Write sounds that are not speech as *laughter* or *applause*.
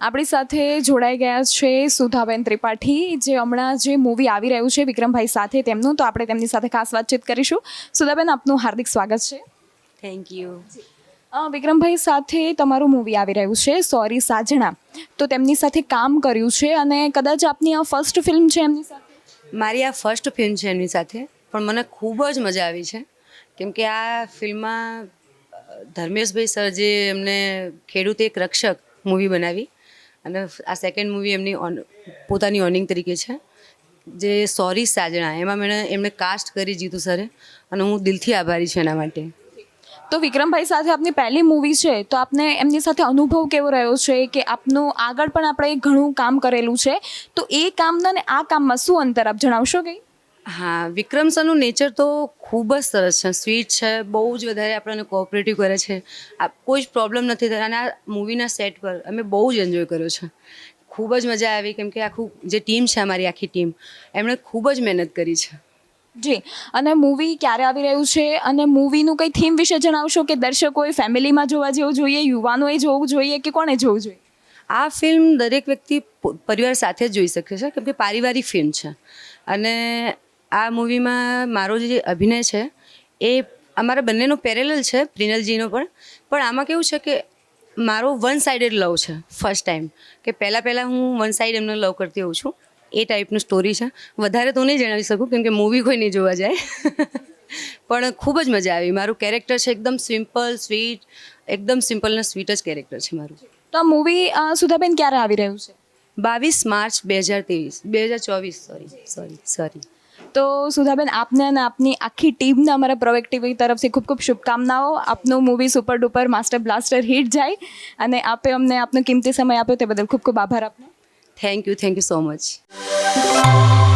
આપણી સાથે જોડાઈ ગયા છે સુધાબેન ત્રિપાઠી. જે હમણાં જે મૂવી આવી રહ્યું છે વિક્રમભાઈ સાથે તેમનું તો આપણે તેમની સાથે ખાસ વાતચીત કરીશું. સુધાબેન આપનું હાર્દિક સ્વાગત છે. થેન્ક યુ વિક્રમભાઈ સાથે તમારું મૂવી આવી રહ્યું છે સોરી સાજણા તો તેમની સાથે કામ કર્યું છે અને કદાચ આપની આ ફર્સ્ટ ફિલ્મ છે એમની સાથે? મારી આ ફર્સ્ટ ફિલ્મ છે એમની સાથે પણ મને ખૂબ જ મજા આવી છે. કેમ કે આ ફિલ્મમાં ધર્મેશભાઈ સર જે એમને ખેડૂત એક રક્ષક મૂવી બનાવી અને આ સેકન્ડ મૂવી એમની ઓન પોતાની ઓર્નિંગ તરીકે છે. જે સોરી સાજણા, એમાં મેં એમણે કાસ્ટ કરી જીતુ સરે અને હું દિલથી આભારી છું એના માટે. તો વિક્રમભાઈ સાથે આપની પહેલી મૂવી છે, તો આપને એમની સાથે અનુભવ કેવો રહ્યો છે કે આપનું આગળ પણ આપણે ઘણું કામ કરેલું છે? તો એ કામના અને આ કામમાં શું અંતર આપ જણાવશો કંઈ? હા વિક્રમ સરનું નેચર તો ખૂબ જ સરસ છે. સ્વીટ છે બહુ જ વધારે આપણને કોઓપરેટિવ કરે છે. આ કોઈ જ પ્રોબ્લેમ નથી થતા. અને આ મૂવીના સેટ પર અમે બહુ જ એન્જોય કર્યો છે. ખૂબ જ મજા આવી. કેમ કે આખું જે ટીમ છે અમારી આખી ટીમ એમણે ખૂબ જ મહેનત કરી છે. જી. અને મૂવી ક્યારે આવી રહ્યું છે? અને મૂવીનું કંઈ થીમ વિશે જણાવશો કે દર્શકોએ ફેમિલીમાં જોવા જેવું જોઈએ યુવાનોએ જોવું જોઈએ કે કોણે જોવું જોઈએ? આ ફિલ્મ દરેક વ્યક્તિ પરિવાર સાથે જ જોઈ શકે છે. કેમ કે પારિવારિક ફિલ્મ છે. અને આ મૂવીમાં મારો જે અભિનય છે એ અમારા બંનેનો પેરેલલ છે પ્રિનલજીનો પણ. પણ આમાં કેવું છે કે મારો વન સાઇડેડ લવ છે ફર્સ્ટ ટાઈમ કે પહેલાં પહેલાં હું વન સાઇડ એમને લવ કરતી હોઉં છું. એ ટાઈપનું સ્ટોરી છે. વધારે તો નહીં જણાવી શકું કેમ કે મૂવી કોઈ નહીં જોવા જાય. *laughs* પણ ખૂબ જ મજા આવી. મારું કેરેક્ટર છે એકદમ સિમ્પલ સ્વીટ એકદમ સિમ્પલ અને સ્વીટ જ કેરેક્ટર છે મારું. તો આ મૂવી સુધાબેન ક્યારે આવી રહ્યું છે? બાવીસ માર્ચ બે હજાર ત્રેવીસ બે હજાર ચોવીસ સોરી સોરી સોરી તો સુધાબેન, આપને અને આપની આખી ટીમને અમારા પ્રોએક્ટિવ તરફથી ખૂબ ખૂબ શુભકામનાઓ. આપનું movie super duper master blaster hit જાય અને આપે અમને આપનો કિંમતી સમય આપ્યો તે બદલ ખૂબ ખૂબ આભાર આપનો. Thank you thank you so much